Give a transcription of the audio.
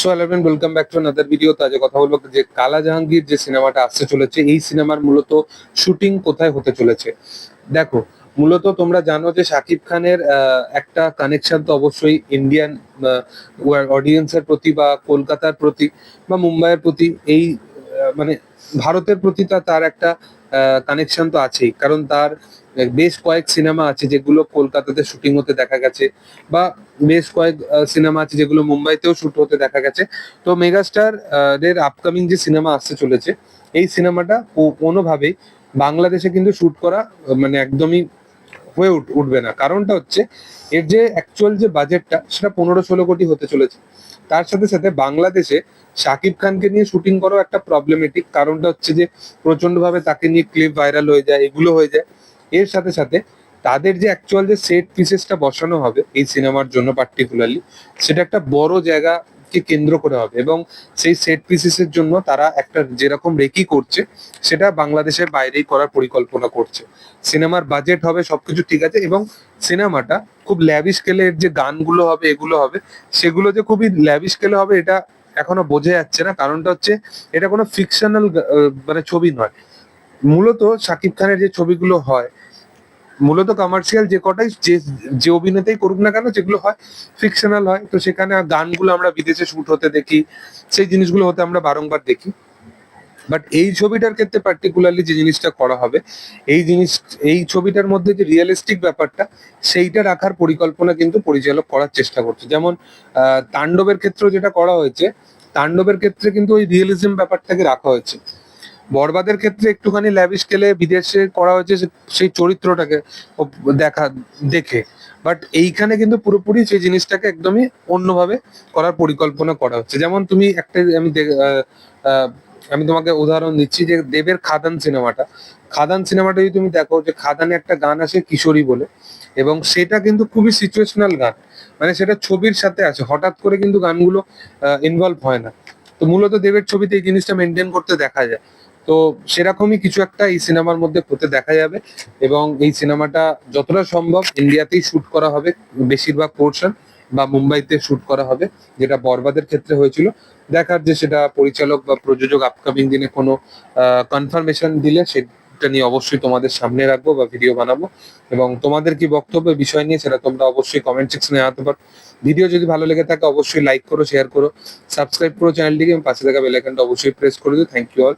So friend welcome back to another video তো আজ কথা বলব যে কালা জাহাঙ্গীর যে সিনেমাটা আসতে চলেছে, এই সিনেমার মূলত শুটিং কোথায় হতে চলেছে? দেখো, মূলত তোমরা জানো যে শাকিব খানের একটা কানেকশন তো অবশ্যই ইন্ডিয়ান অডিয়েন্সের প্রতি বা কলকাতার প্রতি বা মুম্বাইয়ের প্রতি এই মানে ভারতের প্রতি তার একটা কানেকশন তো আছেই। কারণ তার বেশ কয়েক সিনেমা আছে যেগুলো কলকাতাতে শুটিং হতে দেখা গেছে বা বেশ কয়েক সিনেমা আছে যেগুলো মুম্বাইতেও শুট হতে দেখা গেছে। তো মেগাস্টার এর আপকামিং যে সিনেমা আসতে চলেছে, এই সিনেমাটা কোনোভাবেই বাংলাদেশে কিন্তু শুট করা মানে একদমই হয়ে উঠ- উঠবে না। কারণটা হচ্ছে, এর যে অ্যাকচুয়াল যে বাজেটটা সেটা পনেরো ষোলো কোটি হতে চলেছে। তার সাথে সাথে বাংলাদেশে শাকিব খানকে নিয়ে শুটিং করাও একটা প্রবলেমেটিক কারণটা হচ্ছে যে প্রচণ্ড ভাবে তাকে নিয়ে ক্লিপ ভাইরাল হয়ে যায়, এগুলো হয়ে যায়। এর সাথে সাথে তাদের যে অ্যাকচুয়াল যে সেট পিসেসটা বসানো হবে এই সিনেমার জন্য পার্টিকুলারলি সেটা একটা বড় জায়গাকে কেন্দ্র করে হবে এবং সেই সেট পিসেসের জন্য তারা একটা যেরকম রেকি করছে, সেটা বাংলাদেশের বাইরেই করার পরিকল্পনা করছে। সিনেমার বাজেট হবে, সবকিছু ঠিক আছে এবং সিনেমাটা খুব ল্যাবি স্কেলের যে গানগুলো হবে, এগুলো হবে, সেগুলো যে খুবই ল্যাবি স্কেলে হবে, এটা এখনও বোঝা যাচ্ছে না। কারণটা হচ্ছে, এটা কোনো ফিকশনাল মানে ছবি নয়। মূলত শাকিব খানের যে ছবিগুলো হয় মূলত কমার্শিয়াল যে কটাই যে যে অভিনেতাই করুক না কেন, যেগুলো হয় ফিকশনাল হয়, তো সেখানে গানগুলো আমরা বিদেশে শুট হতে দেখি, সেই জিনিসগুলো হতে আমরা বারংবার দেখি। বাট এই ছবিটার ক্ষেত্রে পার্টিকুলারলি যে জিনিসটা করা হবে, এই জিনিস, এই ছবিটার মধ্যে যে রিয়েলিস্টিক ব্যাপারটা, সেইটা রাখার পরিকল্পনা কিন্তু পরিচালক করার চেষ্টা করছে। যেমন তাণ্ডবের ক্ষেত্রেও যেটা করা হয়েছে, তাণ্ডবের ক্ষেত্রে কিন্তু ওই রিয়েলিজম ব্যাপারটাকে রাখা হয়েছে। বরবাদের ক্ষেত্রে একটুখানি ল্যাবিশ স্কেলে বিদেশে করা হয়েছে সেই চরিত্রটাকে দেখা, দেখে। বাট এইখানে কিন্তু পুরোপুরি সেই জিনিসটাকে একদমই অন্যভাবে করার পরিকল্পনা করা হচ্ছে। যেমন তুমি একটা, আমি আমি তোমাকে উদাহরণ দিচ্ছি যে দেবের খাদান সিনেমাটা। খাদান সিনেমাটা যদি তুমি দেখো যে খাদানে একটা গান আছে কিশোরী বলে, এবং সেটা কিন্তু খুবই সিচুয়েশনাল গান। মানে সেটা ছবির সাথে আছে, হঠাৎ করে কিন্তু গানগুলো ইনভলভ হয় না। তো মূলত দেবের ছবিতে এই জিনিসটা মেনটেন করতে দেখা যায়। তো সেরকমই কিছু একটা এই সিনেমার মধ্যে হতে দেখা যাবে এবং এই সিনেমাটা যতটা সম্ভব ইন্ডিয়াতেই শুট করা হবে, বেশিরভাগ পোর্শন বা মুম্বাইতে শুট করা হবে, যেটা বরবাদের ক্ষেত্রে হয়েছিল। দেখার যে সেটা পরিচালক বা প্রযোজক আপকামিং দিনে কোনো কনফার্মেশন দিলে সেটা নিয়ে অবশ্যই তোমাদের সামনে রাখব বা ভিডিও বানাবো। এবং তোমাদের কি বক্তব্য, বিষয় নিয়ে সেটা তোমরা অবশ্যই কমেন্ট সেকশনে জানাতে পারো। ভিডিও যদি ভালো লেগে থাকে, অবশ্যই লাইক করো শেয়ার করো সাবস্ক্রাইব করো চ্যানেলটিকে এবং পাশে থাকা বেল আইকনটা অবশ্যই প্রেস করে দিও। Thank you all